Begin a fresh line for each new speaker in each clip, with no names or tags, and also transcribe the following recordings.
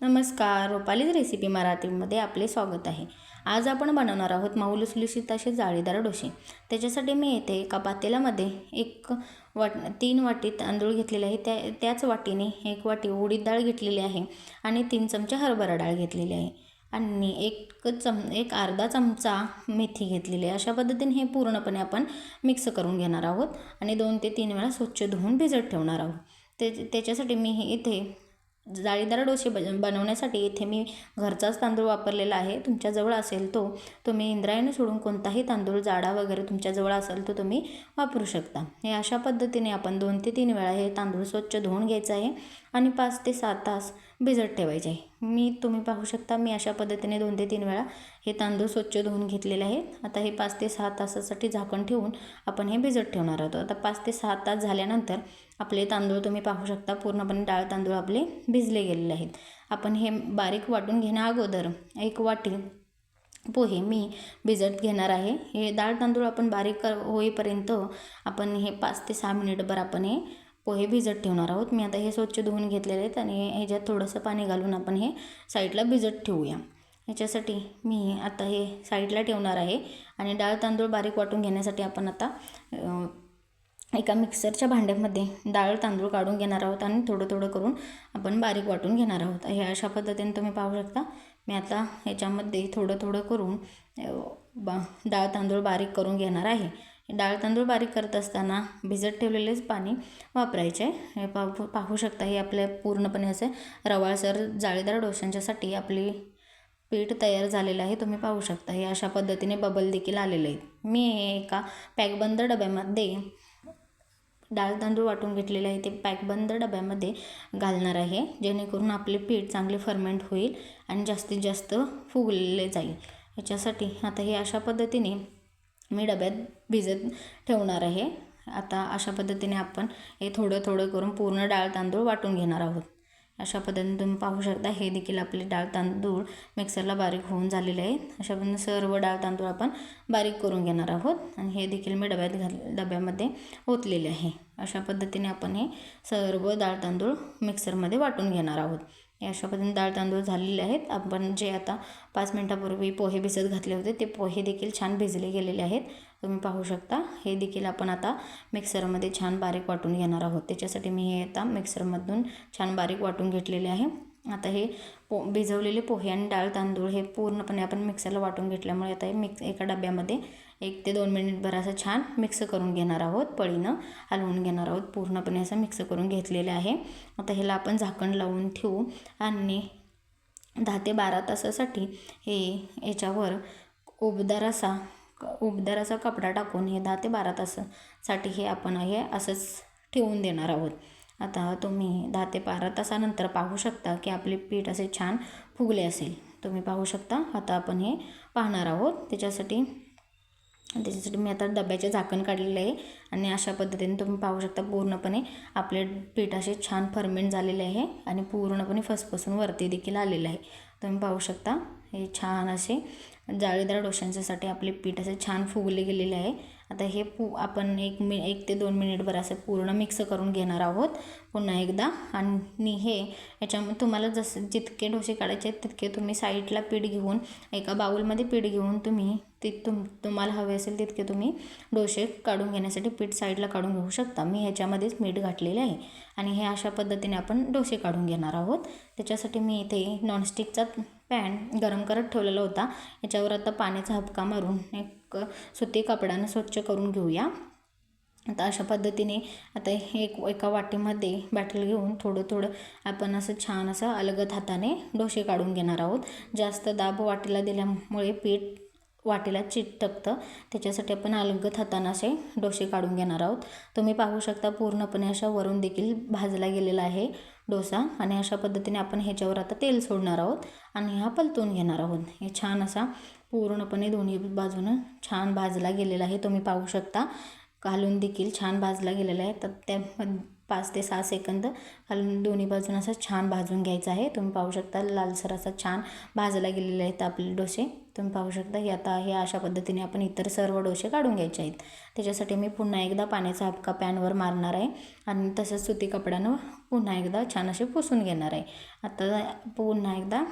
नमस्कार रुपालीज रेसिपी मराठीमध्ये आपले स्वागत आहे. आज आपण बनवणार आहोत माऊलुसलुशीत असे जाळीदार डोसे. त्याच्यासाठी मी येथे एका पातेल्यामध्ये एक वाट तीन वाटी तांदूळ घेतलेले आहे. त्या त्याच वाटीने एक वाटी उडीद डाळ घेतलेली आहे आणि तीन चमचे हरभरा डाळ घेतलेली आहे. आणि एक चम एक अर्धा चमचा मेथी घेतलेली आहे. अशा पद्धतीने हे पूर्णपणे आपण मिक्स करून घेणार आहोत आणि दोन ते तीन वेळा स्वच्छ धुवून भिजत ठेवणार आहोत. ते त्याच्यासाठी मी हे इथे जाळीदार डोसे ब बनवण्यासाठी इथे मी घरचाच तांदूळ वापरलेला आहे. तुमच्याजवळ असेल तो तुम्ही इंद्रायणी सोडून कोणताही तांदूळ जाडा वगैरे तुमच्याजवळ असेल तो तुम्ही वापरू शकता. हे अशा पद्धतीने आपण दोन ते तीन वेळा हे तांदूळ स्वच्छ धुवून घ्यायचं आहे. आणि पाच ते सात तास भिजत ठेवायचे आहे. मी तुम्ही पाहू शकता मी अशा पद्धतीने दोन ते तीन वेळा हे तांदूळ स्वच्छ धुवून घेतलेले आहेत. आता हे पाच ते सहा तासासाठी झाकण ठेवून आपण हे भिजत ठेवणार आहोत. आता पाच ते सहा तास झाल्यानंतर आपले तांदूळ तुम्ही पाहू शकता पूर्णपणे डाळ तांदूळ आपले भिजले गेलेले आहेत. आपण हे बारीक वाटून घेण्या अगोदर एक वाटी पोहे मी भिजत घेणार आहे. हे डाळ तांदूळ आपण बारीक कर होईपर्यंत आपण हे पाच ते सहा मिनिटभर आपण हे पोहे भिजत ठेवणार आहोत. मी आता हे स्वच्छ धुवून घेतलेले आहेत आणि ह्याच्यात थोडंसं पाणी घालून आपण हे साईडला भिजत ठेवूया. ह्याच्यासाठी मी आता हे साईडला ठेवणार आहे आणि डाळ तांदूळ बारीक वाटून घेण्यासाठी आपण आता एका मिक्सरच्या भांड्यामध्ये डाळ तांदूळ काढून घेणार आहोत आणि थोडं थोडं करून आपण बारीक वाटून घेणार आहोत. हे अशा पद्धतीने तुम्ही पाहू शकता. मी आता ह्याच्यामध्ये थोडं थोडं करून बा डाळ तांदूळ बारीक करून घेणार आहे. डाळ तांदूळ बारीक करत असताना भिजत ठेवलेलेच पाणी वापरायचे. हे पाहू पाहू शकता हे आपल्या पूर्णपणे असे रवाळसर जाळीदार डोशांच्यासाठी आपली पीठ तयार झालेलं आहे. तुम्ही पाहू शकता हे अशा पद्धतीने बबल देखील आलेले आहेत. मी एका पॅकबंद डब्यामध्ये डाळ तांदूळ वाटून घेतलेले आहे. ते पॅकबंद डब्यामध्ये घालणार आहे जेणेकरून आपले पीठ चांगले फर्मेंट होईल आणि जास्तीत जास्त फुगले जाईल. याच्यासाठी आता हे अशा पद्धतीने मी डब्यात भिजत ठेवणार आहे. आता अशा पद्धतीने आपण हे थोडं थोडं करून पूर्ण डाळ तांदूळ वाटून घेणार आहोत. अशा पद्धतीने तुम्ही पाहू शकता हे देखील आपले डाळ तांदूळ मिक्सरला बारीक होऊन झालेले आहेत. अशा पद्धतीने सर्व डाळ तांदूळ आपण बारीक करून घेणार आहोत आणि हे देखील मी डब्यात घाल डब्यामध्ये ओतलेले आहे. अशा पद्धतीने आपण हे सर्व डाळ तांदूळ मिक्सरमध्ये वाटून घेणार आहोत. अशा पद्धतीने डाळ तांदूळ झालेले आहेत. आपण जे आता पाच मिनटापूर्वी पोहे भिजत घातले होते ते पोहे देखील छान भिजले गेलेले आहेत. तुम्ही पाहू शकता. हे देखील आपण आता मिक्सरमध्ये छान बारीक वाटून घेणार आहोत. त्याच्यासाठी मी हे आता मिक्सरमधून छान बारीक वाटून घेतलेले आहे. आता हे पो भिजवलेले पोहे आणि डाळ तांदूळ हे पूर्णपणे आपण मिक्सरला वाटून घेतल्यामुळे आता हे मिक्स एका डब्यामध्ये एक ते दोन मिनिटभर असं छान मिक्स करून घेणार आहोत पळीनं हलवून घेणार आहोत पूर्णपणे असं मिक्स करून घेतलेलं आहे. आता ह्याला आपण झाकण लावून ठेवू आणि दहा ते बारा तासासाठी हे याच्यावर उबदार असा उबदार असा कपडा टाकून हे दहा ते बारा तासासाठी हे आपण हे असंच ठेवून देणार आहोत. आता तुम्ही दहा ते बारा तासानंतर पाहू शकता की आपले पीठ असे छान फुगले असेल. तुम्ही पाहू शकता आता आपण हे पाहणार आहोत. त्याच्यासाठी त्याच्यासाठी मी आता डब्याचे झाकण काढलेलं आहे आणि अशा पद्धतीने तुम्ही पाहू शकता पूर्णपणे आपले पीठ असे छान फर्मेंट झालेले आहे आणि पूर्णपणे फसफसून वरती देखील आलेलं आहे. तुम्ही पाहू शकता. हे छान असे जाळीदार डोशांच्यासाठी आपले पीठ असे छान फुगले गेलेले आहे. आता हे पू आपण एक मि एक ते दोन मिनिटभर असं पूर्ण मिक्स करून घेणार आहोत. पुन्हा एकदा. आणि हे याच्यामध्ये तुम्हाला जसं जितके डोसे काढायचे आहेत तितके तुम्ही साईडला पीठ घेऊन एका बाऊलमध्ये पीठ घेऊन तुम्ही ते तुम तुम्हाला हवे असेल तितके तुम्ही डोसे काढून घेण्यासाठी पीठ साईडला काढून घेऊ शकता. मी ह्याच्यामध्येच मीठ घातलेले आहे. आणि हे अशा पद्धतीने आपण डोसे काढून घेणार आहोत. त्याच्यासाठी मी इथे नॉनस्टिकचा पॅन गरम करत ठेवलेला होता. याच्यावर आता पाण्याचा हपका मारून एक सुती कपड्यानं स्वच्छ करून घेऊया. आता अशा पद्धतीने आता एक एका वाटीमध्ये बॅटल घेऊन थोडं थोडं आपण असं छान असं अलगद हाताने डोसे काढून घेणार आहोत. जास्त दाब वाटीला दिल्यामुळे पीठ वाटीला चिटकतं. त्याच्यासाठी आपण अलगद हातानं असे डोसे काढून घेणार आहोत. तुम्ही पाहू शकता पूर्णपणे अशा वरून देखील भाजला गेलेला आहे. डोसा आणि अशा पद्धतीने आपण ह्याच्यावर आता तेल सोडणार आहोत आणि हा पलतून घेणार आहोत. हे छान असा पूर्णपणे दोन्ही बाजूनं छान भाजला गेलेला आहे. तुम्ही पाहू शकता. घालून देखील छान भाजला गेलेला आहे. तर त्या पाच ते सहा सेकंद घालून दोन्ही बाजून असं छान भाजून घ्यायचं आहे. तुम्ही पाहू शकता लालसर असा छान भाजला गेलेले आहेत आपले डोसे. तुम्ही पाहू शकता हे आता हे अशा पद्धतीने आपण इतर सर्व डोसे काढून घ्यायचे आहेत. त्याच्यासाठी मी पुन्हा एकदा पाण्याचा हपका पॅनवर मारणार आहे आणि तसंच सुती कपड्यानं पुन्हा एकदा छान असे पुसून घेणार आहे. आता पुन्हा एकदा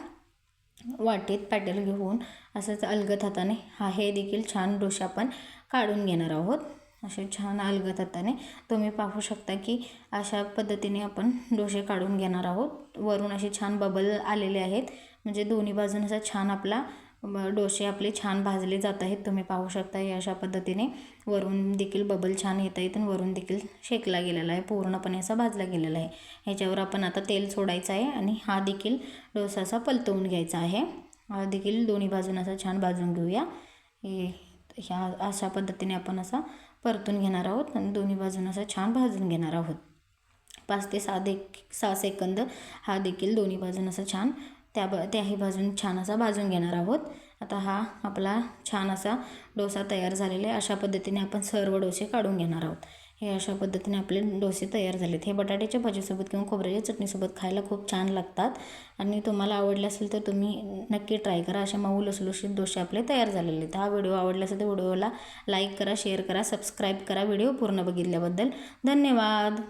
वाटीत पॅटेल घेऊन असंच अलगद हाताने हा हे देखील छान डोसे आपण काढून घेणार आहोत. असे छान अलगत हाताने तुम्ही पाहू शकता की अशा पद्धतीने आपण डोसे काढून घेणार आहोत. वरून असे छान बबल आलेले आहेत. म्हणजे दोन्ही बाजून असा छान आपला ब- डोसे आपले छान भाजले जात आहेत. तुम्ही पाहू शकता हे अशा पद्धतीने. वरून देखील बबल छान येत आहेत आणि वरून देखील शेकला गेलेला आहे. पूर्णपणे असा भाजला गेलेला आहे. ह्याच्यावर आपण आता तेल सोडायचं आहे आणि हा देखील डोसा असा पलटवून घ्यायचा आहे. हा देखील दोन्ही बाजून असा छान भाजून घेऊया. हे ह्या अशा पद्धतीने आपण असा परतून घेणार आहोत आणि दोन्ही बाजून असं छान भाजून घेणार आहोत. पाच ते सहा दे सहा सेकंद हा देखील दोन्ही बाजून असं छान त्या ब त्याही बाजून छान असा भाजून घेणार आहोत. आता हा आपला छान असा डोसा तयार झालेला आहे. अशा पद्धतीने आपण सर्व डोसे काढून घेणार आहोत. हे अशा पद्धतीने आपले डोसे तयार झालेत. हे बटाट्याच्या भाजीसोबत किंवा खोबऱ्याच्या चटणीसोबत खायला खूप छान लागतात. आणि तुम्हाला आवडले असेल तर तुम्ही नक्की ट्राय करा. असे मऊ लसलुशीत डोसे आपले तयार झालेले आहेत. हा व्हिडिओ आवडला असेल तर व्हिडिओला लाईक करा शेअर करा सबस्क्राईब करा. व्हिडिओ पूर्ण बघितल्याबद्दल धन्यवाद.